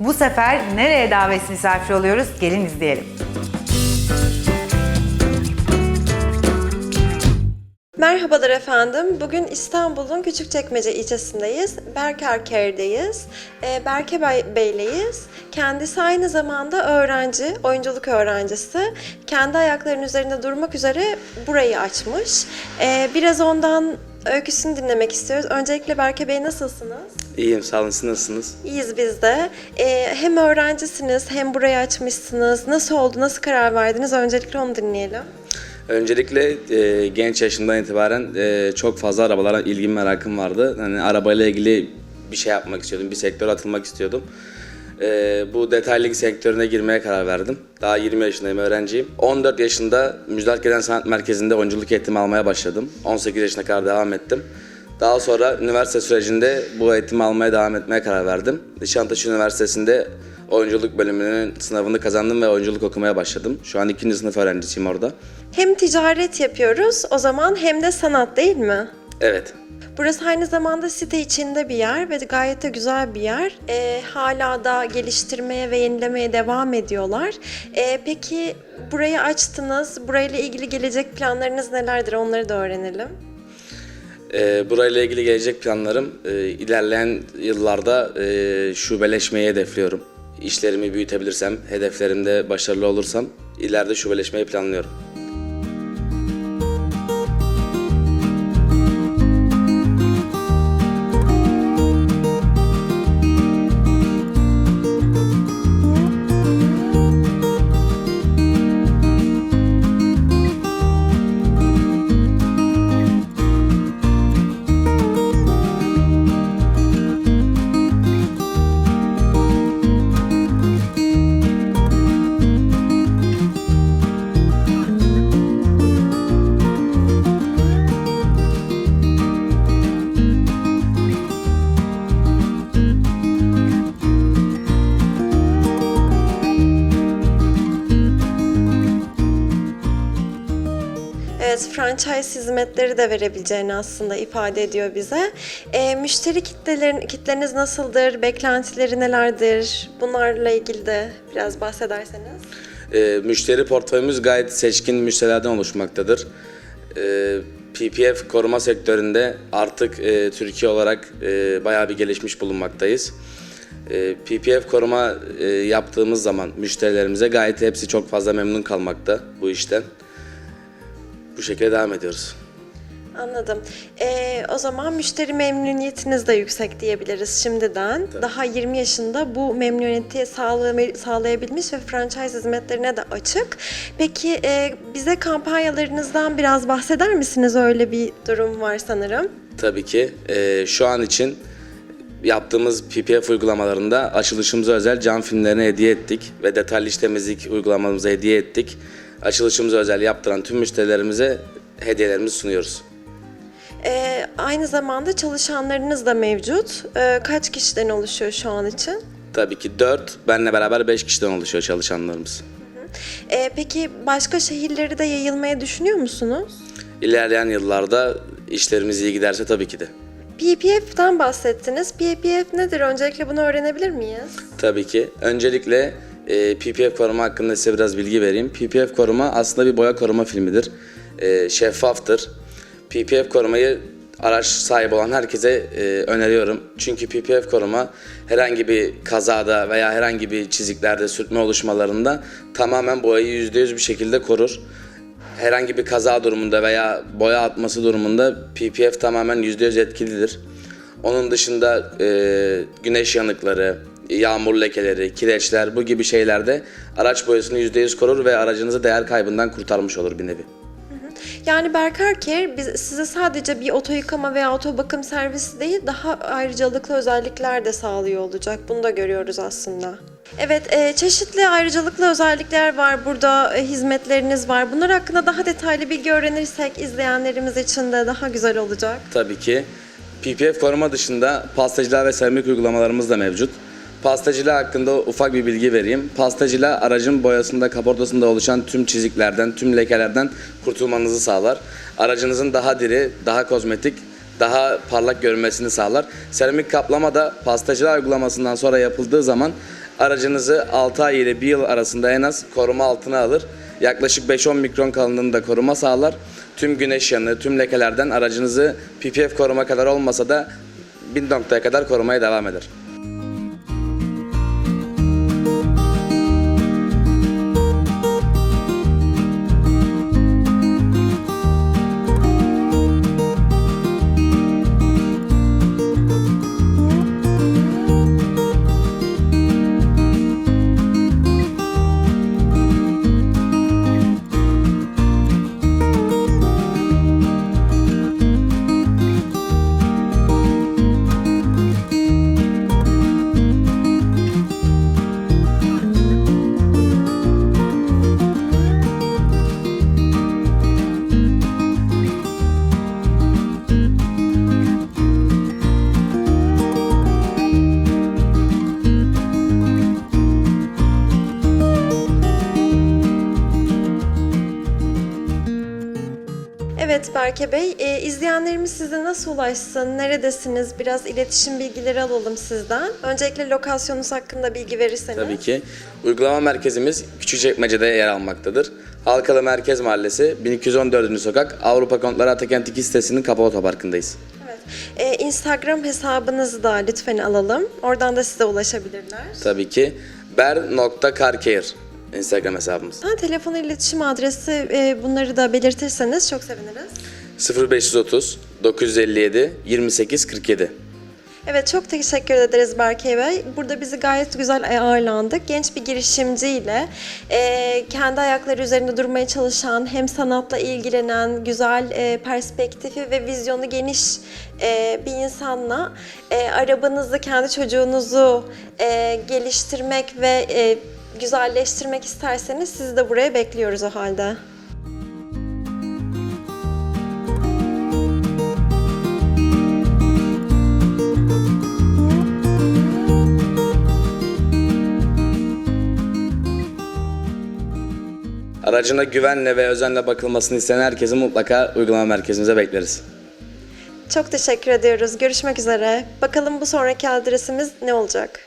Bu sefer nereye davet misafir oluyoruz? Gelin izleyelim. Merhabalar efendim. Bugün İstanbul'un Küçükçekmece ilçesindeyiz. Berker Care'deyiz. Ee, Berke Bey- Bey'leyiz. Kendisi aynı zamanda öğrenci, oyunculuk öğrencisi. Kendi ayaklarının üzerinde durmak üzere burayı açmış. Ee, biraz ondan öyküsünü dinlemek istiyoruz. Öncelikle Berke Bey nasılsınız? İyiyim, sağ olun. Siz nasılsınız? İyiyiz biz de. Ee, hem öğrencisiniz hem burayı açmışsınız. Nasıl oldu, nasıl karar verdiniz? Öncelikle onu dinleyelim. Öncelikle e, genç yaşımdan itibaren e, çok fazla arabalara ilgim merakım vardı. Hani arabayla ilgili bir şey yapmak istiyordum, bir sektöre atılmak istiyordum. E, bu detaylık sektörüne girmeye karar verdim. Daha 20 yaşındayım, öğrenciyim. 14 yaşında Müjdat Sanat Merkezi'nde oyunculuk eğitimi almaya başladım. 18 yaşına kadar devam ettim. Daha sonra üniversite sürecinde bu eğitimi almaya devam etmeye karar verdim. Nişantaşı Üniversitesi'nde oyunculuk bölümünün sınavını kazandım ve oyunculuk okumaya başladım. Şu an ikinci sınıf öğrencisiyim orada. Hem ticaret yapıyoruz o zaman hem de sanat değil mi? Evet. Burası aynı zamanda site içinde bir yer ve gayet de güzel bir yer. Ee, hala da geliştirmeye ve yenilemeye devam ediyorlar. Ee, peki burayı açtınız. Burayla ilgili gelecek planlarınız nelerdir? Onları da öğrenelim. Ee, burayla ilgili gelecek planlarım e, ilerleyen yıllarda e, şubeleşmeyi hedefliyorum. İşlerimi büyütebilirsem, hedeflerimde başarılı olursam ileride şubeleşmeyi planlıyorum. Evet, franchise hizmetleri de verebileceğini aslında ifade ediyor bize. Ee, müşteri kitlelerin, kitleniz nasıldır? Beklentileri nelerdir? Bunlarla ilgili de biraz bahsederseniz. Ee, müşteri portföyümüz gayet seçkin müşterilerden oluşmaktadır. Ee, PPF koruma sektöründe artık e, Türkiye olarak e, bayağı bir gelişmiş bulunmaktayız. E, PPF koruma e, yaptığımız zaman müşterilerimize gayet hepsi çok fazla memnun kalmakta bu işten. Bu şekilde devam ediyoruz. Anladım. Ee, o zaman müşteri memnuniyetiniz de yüksek diyebiliriz şimdiden. Daha 20 yaşında bu memnuniyeti sağlay- sağlayabilmiş ve franchise hizmetlerine de açık. Peki e, bize kampanyalarınızdan biraz bahseder misiniz? Öyle bir durum var sanırım. Tabii ki. Ee, şu an için yaptığımız PPF uygulamalarında açılışımıza özel cam filmlerini hediye ettik ve detaylı iş temizlik uygulamamızı hediye ettik. Açılışımıza özel yaptıran tüm müşterilerimize hediyelerimizi sunuyoruz. Ee, aynı zamanda çalışanlarınız da mevcut. Ee, kaç kişiden oluşuyor şu an için? Tabii ki 4, benle beraber 5 kişiden oluşuyor çalışanlarımız. Ee, peki başka şehirleri de yayılmaya düşünüyor musunuz? İlerleyen yıllarda işlerimiz iyi giderse tabii ki de. PPF'den bahsettiniz. PPF nedir? Öncelikle bunu öğrenebilir miyiz? Tabii ki. Öncelikle e, PPF koruma hakkında size biraz bilgi vereyim. PPF koruma aslında bir boya koruma filmidir. E, şeffaftır. PPF korumayı araç sahibi olan herkese e, öneriyorum. Çünkü PPF koruma herhangi bir kazada veya herhangi bir çiziklerde sürtme oluşmalarında tamamen boyayı %100 bir şekilde korur. Herhangi bir kaza durumunda veya boya atması durumunda PPF tamamen %100 etkilidir. Onun dışında e, güneş yanıkları, yağmur lekeleri, kireçler bu gibi şeylerde araç boyasını %100 korur ve aracınızı değer kaybından kurtarmış olur bir nevi. Yani Berkar Care biz, size sadece bir oto yıkama veya oto bakım servisi değil, daha ayrıcalıklı özellikler de sağlıyor olacak. Bunu da görüyoruz aslında. Evet, e, çeşitli ayrıcalıklı özellikler var. Burada e, hizmetleriniz var. Bunlar hakkında daha detaylı bilgi öğrenirsek izleyenlerimiz için de daha güzel olacak. Tabii ki. PPF koruma dışında pastacılığa ve seramik uygulamalarımız da mevcut. Pastacılığı hakkında ufak bir bilgi vereyim. Pastacılığa aracın boyasında, kaportasında oluşan tüm çiziklerden, tüm lekelerden kurtulmanızı sağlar. Aracınızın daha diri, daha kozmetik, daha parlak görünmesini sağlar. Seramik kaplama da pastacılığa uygulamasından sonra yapıldığı zaman aracınızı 6 ay ile 1 yıl arasında en az koruma altına alır. Yaklaşık 5-10 mikron kalınlığında koruma sağlar. Tüm güneş yanığı, tüm lekelerden aracınızı PPF koruma kadar olmasa da bir noktaya kadar korumaya devam eder. Evet Berke Bey, e, izleyenlerimiz size nasıl ulaşsın, neredesiniz? Biraz iletişim bilgileri alalım sizden. Öncelikle lokasyonunuz hakkında bilgi verirseniz. Tabii ki. Uygulama merkezimiz Küçükçekmece'de yer almaktadır. Halkalı Merkez Mahallesi 1214. Sokak Avrupa Kontları Atakent 2 sitesinin kapı otoparkındayız. Evet. E, Instagram hesabınızı da lütfen alalım. Oradan da size ulaşabilirler. Tabii ki ber.carcare Instagram hesabımız. Ha, telefon iletişim adresi e, bunları da belirtirseniz çok seviniriz. 0530 957 28 47. Evet çok teşekkür ederiz Berke Bey. Burada bizi gayet güzel ağırlandık. Genç bir girişimciyle e, kendi ayakları üzerinde durmaya çalışan, hem sanatla ilgilenen, güzel e, perspektifi ve vizyonu geniş e, bir insanla e, arabanızı, kendi çocuğunuzu e, geliştirmek ve e, güzelleştirmek isterseniz sizi de buraya bekliyoruz o halde. Aracına güvenle ve özenle bakılmasını isteyen herkesi mutlaka uygulama merkezimize bekleriz. Çok teşekkür ediyoruz. Görüşmek üzere. Bakalım bu sonraki adresimiz ne olacak?